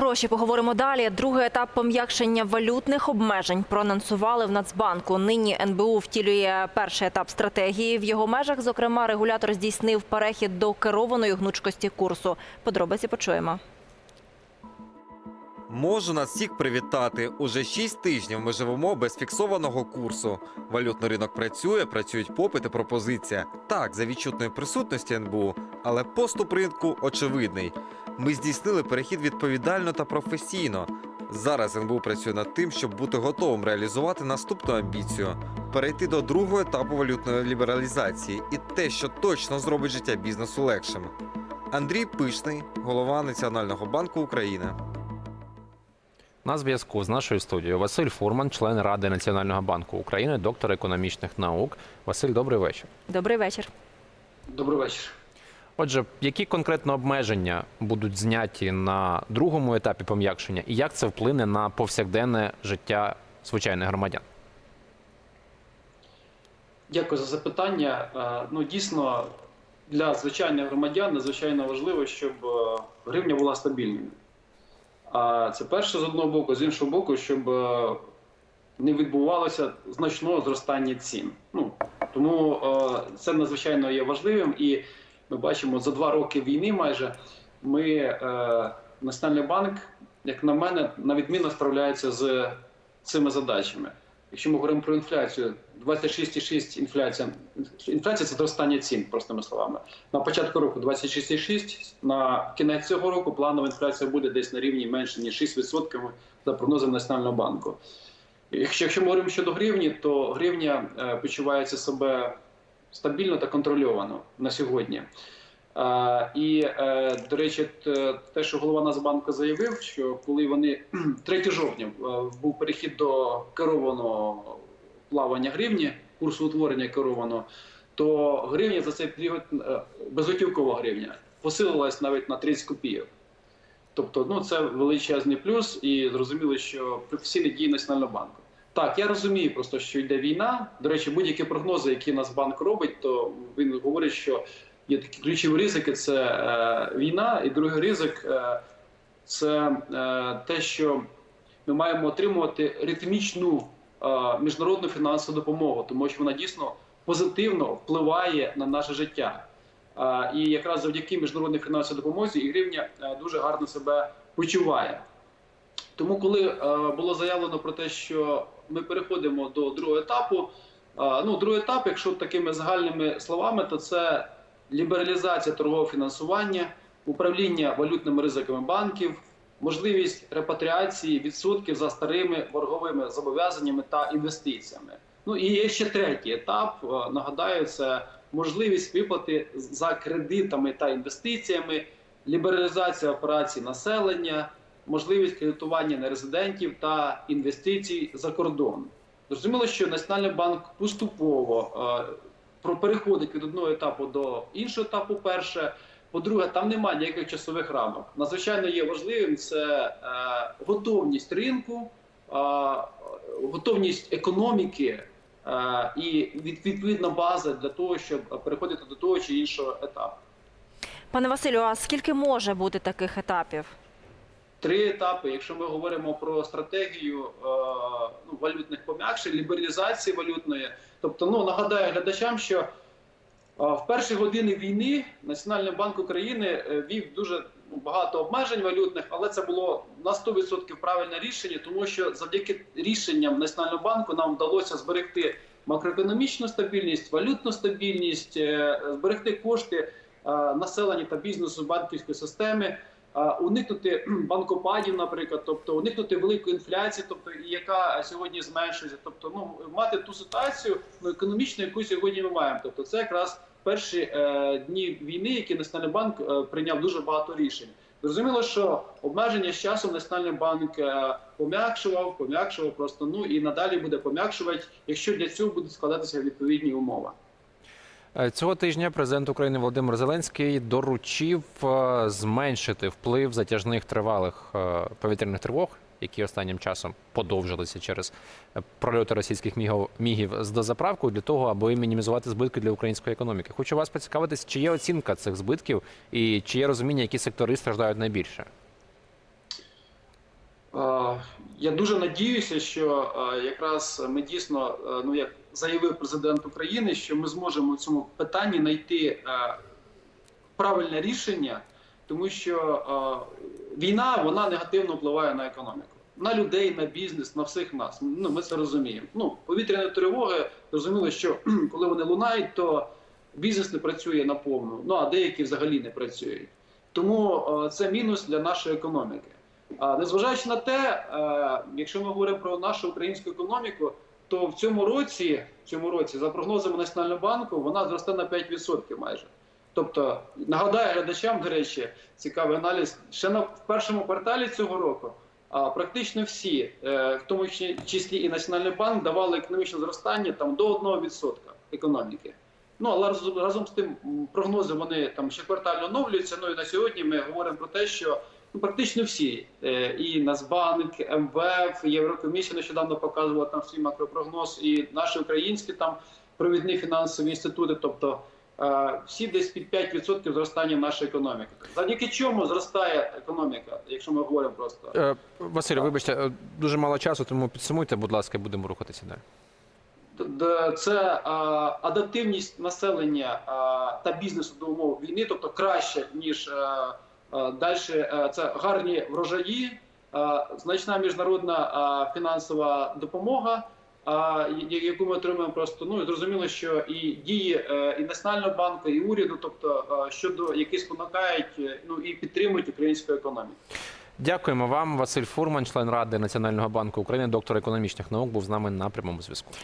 гроші поговоримо далі. Другий етап пом'якшення валютних обмежень проанонсували в Нацбанку. Нині НБУ втілює перший етап стратегії. В його межах, зокрема, регулятор здійснив перехід до керованої гнучкості курсу. Подробиці почуємо. Можу нас всіх привітати. Уже 6 тижнів ми живемо без фіксованого курсу. Валютний ринок працює, працюють попит і пропозиція. Так, за відчутної присутності НБУ, але поступ ринку очевидний. Ми здійснили перехід відповідально та професійно. Зараз НБУ працює над тим, щоб бути готовим реалізувати наступну амбіцію перейти до другого етапу валютної лібералізації і те, що точно зробить життя бізнесу легшим. Андрій Пишний, голова Національного банку України. На зв'язку з нашою студією Василь Фурман, член Ради Національного банку України, доктор економічних наук. Василь, добрий вечір. Добрий вечір. Добрий вечір. Отже, які конкретно обмеження будуть зняті на другому етапі пом'якшення, і як це вплине на повсякденне життя звичайних громадян? Дякую за запитання. Е, Ну, дійсно, для звичайних громадян надзвичайно важливо, щоб е, гривня була стабільною. А це перше з одного боку, з іншого боку, щоб е, не відбувалося значного зростання цін. Ну, тому це надзвичайно є важливим. І ми бачимо, за два роки війни майже ми, е, Національний банк, як на мене, на відмінно справляється з цими задачами. Якщо ми говоримо про інфляцію, 26,6 інфляція. Інфляція це зростання цін, простими словами. На початку року 26,6, на кінець цього року планова інфляція буде десь на рівні менше ніж 6% за прогнозами Національного банку. Якщо, якщо ми говоримо щодо гривні, то гривня е, почувається себе стабільно та контрольовано на сьогодні. І, е, до речі, те, що голова Нацбанку заявив, що коли вони 3 жовтня е, був перехід до керованого плавання гривні, курсу утворення керованого, то гривня за цей період е, безготівкова гривня посилилась навіть на 30 копійок. Тобто, ну це величезний плюс, і зрозуміло, що професійні дії Національного банку. Так, я розумію просто, що йде війна. До речі, будь-які прогнози, які Нацбанк робить, то він говорить, що є такі ключові ризики: це е, війна, і другий ризик е, це е, те, що ми маємо отримувати ритмічну е, міжнародну фінансову допомогу, тому що вона дійсно позитивно впливає на наше життя. Е, І якраз завдяки міжнародній фінансовій допомозі і гривня е, дуже гарно себе почуває. Тому, коли е, було заявлено про те, що ми переходимо до другого етапу, е, ну другий етап, якщо такими загальними словами, то це лібералізація торгового фінансування, управління валютними ризиками банків, можливість репатріації відсотків за старими борговими зобов'язаннями та інвестиціями. Ну і є ще третій етап. е, Нагадаю, це можливість виплати за кредитами та інвестиціями, лібералізація операцій населення, можливість кредитування нерезидентів та інвестицій за кордон. Зрозуміло, що Національний банк поступово е, переходить від одного етапу до іншого етапу. Перше, по-друге, там немає ніяких часових рамок. Надзвичайно є важливим це е, готовність ринку, е, готовність економіки е, і від- відповідна база для того, щоб переходити до того чи іншого етапу. Пане Василю, а скільки може бути таких етапів? Три етапи. Якщо ми говоримо про стратегію е, ну, валютних пом'якшень, лібералізації валютної, тобто, ну нагадаю глядачам, що е, в перші години війни Національний банк України е, вів дуже ну, багато обмежень валютних, але це було на 100% правильне рішення, тому що завдяки рішенням Національного банку нам вдалося зберегти макроекономічну стабільність, валютну стабільність, зберегти кошти населення та бізнесу банківської системи. А, Уникнути банкопадів, наприклад, тобто уникнути великої інфляції, тобто яка сьогодні зменшується, тобто ну мати ту ситуацію ну, економічну, яку сьогодні ми маємо. Тобто, це якраз перші е, дні війни, які Національний банк е, прийняв дуже багато рішень. Зрозуміло, що обмеження з часом Національний банк е, пом'якшував, пом'якшував просто ну і надалі буде пом'якшувати, якщо для цього будуть складатися відповідні умови. Е, Цього тижня президент України Володимир Зеленський доручив е, зменшити вплив затяжних тривалих е, повітряних тривог, які останнім часом подовжилися через прольоти російських мігів з дозаправкою для того, аби мінімізувати збитки для української економіки. Хочу вас поцікавитись, чи є оцінка цих збитків і чи є розуміння, які сектори страждають найбільше. Я дуже надіюся, що якраз ми дійсно, ну як заявив президент України, що ми зможемо в цьому питанні знайти е, правильне рішення, тому що е, війна вона негативно впливає на економіку, на людей, на бізнес, на всіх нас. Ну ми це розуміємо. Ну повітряні тривоги зрозуміло, що коли вони лунають, то бізнес не працює наповну. Ну а деякі взагалі не працюють. Тому е, це мінус для нашої економіки. А незважаючи на те, якщо ми говоримо про нашу українську економіку, то в цьому році, в цьому році, за прогнозами Національного банку, вона зросте на 5% майже. Тобто, нагадаю глядачам, до речі, цікавий аналіз, ще на в першому кварталі цього року а, практично всі, е, в тому числі- і Національний банк, давали економічне зростання там до 1% економіки. Ну але разом, разом з тим прогнози вони там щоквартально оновлюються. Ну і на сьогодні ми говоримо про те, що ну практично всі е, і Нацбанк, МВФ, Єврокомісія нещодавно показувала там свій макропрогноз, і наші українські там провідні фінансові інститути, тобто е, всі десь під 5% зростання нашої економіки. Завдяки чому зростає економіка, якщо ми говоримо просто. Е, Василь, вибачте, дуже мало часу, тому підсумуйте, будь ласка, будемо рухатися далі. Це а, адаптивність населення а, та бізнесу до умов війни, тобто краще ніж а, далі. Це гарні врожаї, значна міжнародна фінансова допомога. Яку ми отримуємо просто ну зрозуміло, що і дії е, і національного банку, і уряду, тобто е, щодо які спонукають е, ну і підтримують українську економіку. Дякуємо вам. Василь Фурман, член ради Національного банку України, доктор економічних наук, був з нами на прямому зв'язку.